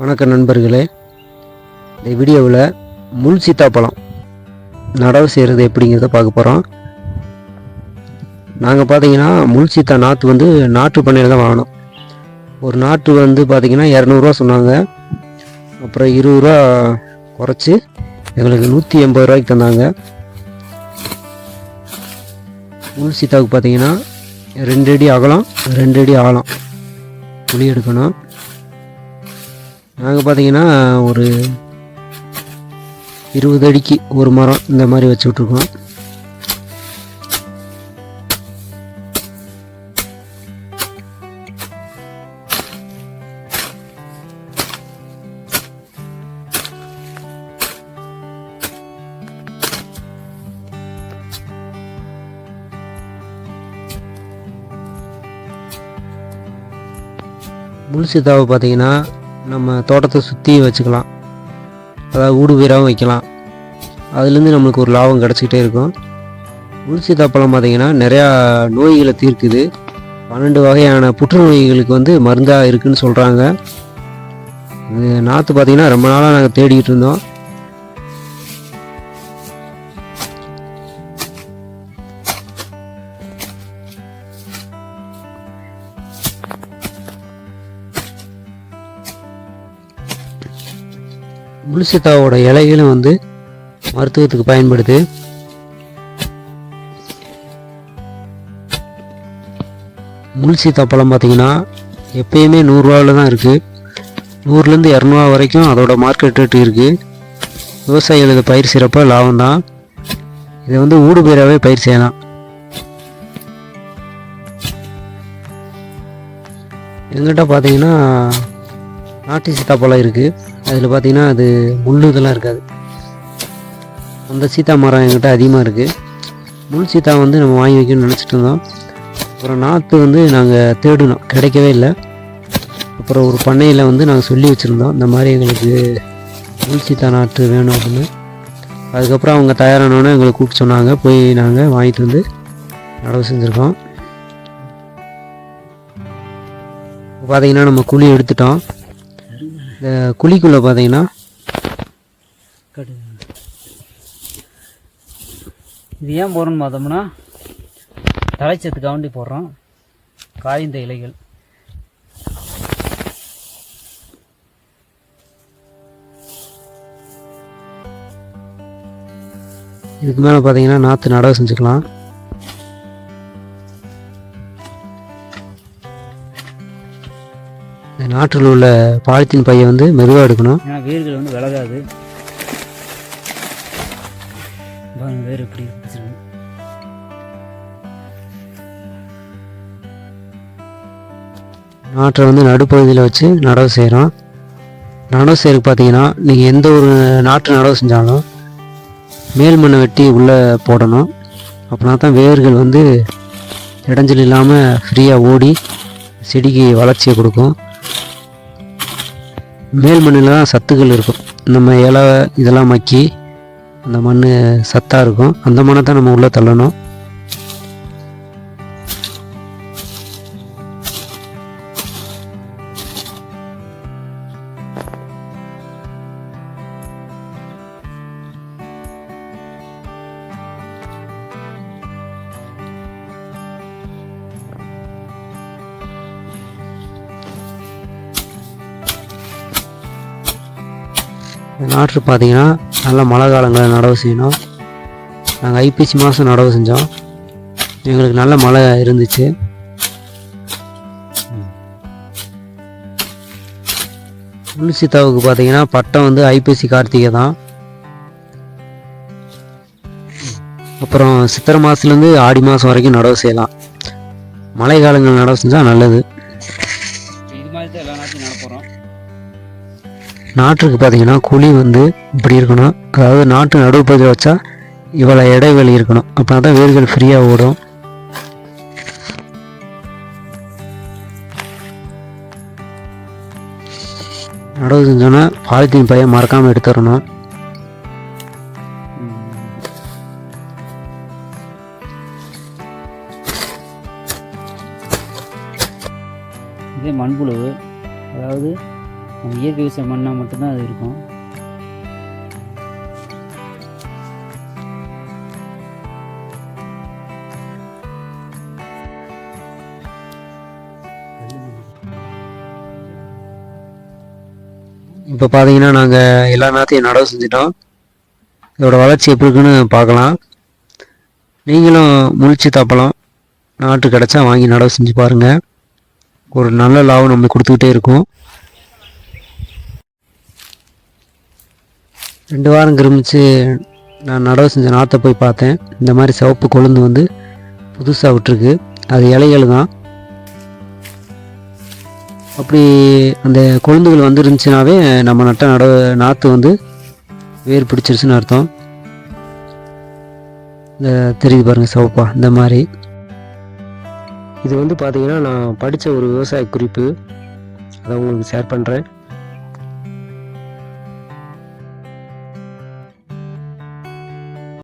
வணக்கம் நண்பர்களே. இந்த வீடியோவில் முள் சீத்தாப்பழம் நடவு செய்கிறது எப்படிங்கிறத பார்க்க போகிறோம் நாங்கள் பார்த்தீங்கன்னா முள் சீத்தா நாற்று வந்து நாற்று பண்ணையில் தான் வாங்கினோம் ஒரு நாற்று வந்து பார்த்திங்கன்னா இரநூறுவா சொன்னாங்க. அப்புறம் இருபது ரூபா குறைச்சி எங்களுக்கு நூற்றி எண்பது ரூபாய்க்கு தந்தாங்க. முள் சீத்தாவுக்கு பார்த்தீங்கன்னா ரெண்டு அடி அகலம் ரெண்டு அடி ஆழம். புளி எடுக்கணும். நாங்கள் பார்த்தீங்கன்னா ஒரு இருபது அடிக்கு ஒரு மரம் இந்த மாதிரி வச்சு விட்ருக்கோம் முள் பார்த்தீங்கன்னா நம்ம தோட்டத்தை சுற்றி வச்சுக்கலாம். அதாவது ஊடு வீராகவும் வைக்கலாம். அதுலேருந்து நம்மளுக்கு ஒரு லாபம் கிடச்சிக்கிட்டே இருக்கும். உள் சீத்தாப்பழம் பார்த்திங்கன்னா நிறையா நோய்களை தீர்க்குது. பன்னெண்டு வகையான புற்றுநோய்களுக்கு வந்து மருந்தாக இருக்குன்னு சொல்கிறாங்க இது நாற்று பார்த்திங்கன்னா ரொம்ப நாளாக நாங்கள் தேடிக்கிட்டு இருந்தோம். முழுசீத்தாவோட இலைகளும் வந்து மருத்துவத்துக்கு பயன்படுது. முழுசீத்தா பழம் பார்த்தீங்கன்னா எப்பயுமே நூறுரூவாவில் தான் இருக்குது நூறுலேருந்து இரநூறுவா வரைக்கும் அதோட மார்க்கெட் ரேட்டு இருக்குது விவசாயிகள் இதை பயிர் செய்கிறப்ப லாபம் தான். இதை வந்து ஊடு பயிராகவே பயிர் செய்யலாம். எங்கிட்ட பார்த்தீங்கன்னா நாட்டு சீத்தாப்பழம் இருக்குது அதில் பார்த்திங்கன்னா அது முள் இதெல்லாம் இருக்காது. அந்த சீத்தா மரம் என்கிட்ட அதிகமாக இருக்குது முள் சீத்தா வந்து நம்ம வாங்கி வைக்கணும்னு நினச்சிட்டு இருந்தோம். அப்புறம் நாற்று வந்து நாங்கள் தேடினோம். கிடைக்கவே இல்லை. அப்புறம் ஒரு பண்ணையில் வந்து நாங்கள் சொல்லி வச்சுருந்தோம். இந்த மாதிரி எங்களுக்கு முள் சீத்தா நாற்று வேணும் அப்படின்னு. அதுக்கப்புறம் அவங்க தயாரானோன்னே எங்களை கூப்பிட்டு சொன்னாங்க. போய் நாங்கள் வாங்கிட்டு வந்து நடவு செஞ்சுருக்கோம். இப்போ நம்ம குழி எடுத்துட்டோம். இந்த குழிக்குள்ளே பார்த்தீங்கன்னா இது ஏன் போடுறோன்னு பார்த்தோம்னா தலைச்சத்துக்காண்டி போடுறோம். காய்ந்த இலைகள். இதுக்கு மேலே பார்த்தீங்கன்னா நாற்று நடவு செஞ்சுக்கலாம். நாற்றில் உள்ள பாலித்தீன் பையை வந்து மெதுவாக எடுக்கணும். ஏன்னா வேர்கள் வந்து விலகாது. வேர் எப்படி நாற்றை வந்து நடுப்பகுதியில் வச்சு நடவு செய்கிறோம் நடவு செய்யறதுக்கு பார்த்தீங்கன்னா நீங்கள் எந்த ஒரு நாற்று நடவு செஞ்சாலும் மேல் மண்ணை வெட்டி உள்ளே போடணும். அப்படின்னா தான் வேர்கள் வந்து இடைஞ்சல் இல்லாமல் ஃப்ரீயாக ஓடி செடிக்கு வளர்ச்சியை கொடுக்கும். மேல் மண்ணில் தான் சத்துக்கள் இருக்கும். நம்ம இலை இதெல்லாம் மக்கி அந்த மண் சத்தாக இருக்கும். அந்த மண்ணை தான் நம்ம உள்ளே தள்ளணும். இந்த நாற்று பார்த்தீங்கன்னா நல்ல மழை காலங்களில் நடவு செய்யணும். நாங்கள் ஐப்பசி மாதம் நடவு செஞ்சோம். எங்களுக்கு நல்ல மழை இருந்துச்சு. முள் சீத்தாவுக்கு பார்த்தீங்கன்னா பட்டம் வந்து ஐப்பசி கார்த்திகை தான். அப்புறம் சித்திரை மாதத்துலேருந்து ஆடி மாதம் வரைக்கும் நடவு செய்யலாம். மழை காலங்கள் நடவு செஞ்சால் நல்லது. நாற்றுக்கு பார்த்தீங்கன்னா குழி வந்து இப்படி இருக்கணும். அதாவது நாட்டு நடுப்பகுதியில் வச்சா இவ்வளோ இடைவெளி இருக்கணும். அப்படின்னா தான் வேர்கள் ஃப்ரீயாக ஓடும். நடவு செஞ்சோன்னா பாலித்தீன் பையன் மறக்காமல் எடுத்துடணும் இதே மண்புழு அதாவது நம்ம இயற்கை விவசாயம் பண்ணால் மட்டும்தான் அது இருக்கும். இப்போ பார்த்தீங்கன்னா நாங்கள் எல்லா நாற்றையும் நடவு செஞ்சிட்டோம். இதோட வளர்ச்சி எப்படி இருக்குன்னு பார்க்கலாம். நீங்களும் முழிச்சு தப்பலாம். நாட்டு கிடச்சா வாங்கி நடவு செஞ்சு பாருங்கள் ஒரு நல்ல லாபம் நம்ம கொடுத்துக்கிட்டே இருக்கும். ரெண்டு வாரம் கிரமிச்சு நான் நடவு செஞ்ச நாற்றை போய் பார்த்தேன். இந்த மாதிரி சிவப்பு கொழுந்து வந்து புதுசாக விட்டுருக்கு. அது இலைகள் தான். அப்படி அந்த கொழுந்துகள் வந்துருந்துச்சுனாவே நம்ம நட்ட நட நாற்று வந்து வேர் பிடிச்சிருச்சுன்னு அர்த்தம். இந்த தெரியுது பாருங்கள் சிவப்பா இந்த மாதிரி. இது வந்து பார்த்தீங்கன்னா நான் படித்த ஒரு விவசாய குறிப்பு. அதை உங்களுக்கு ஷேர் பண்ணுறேன்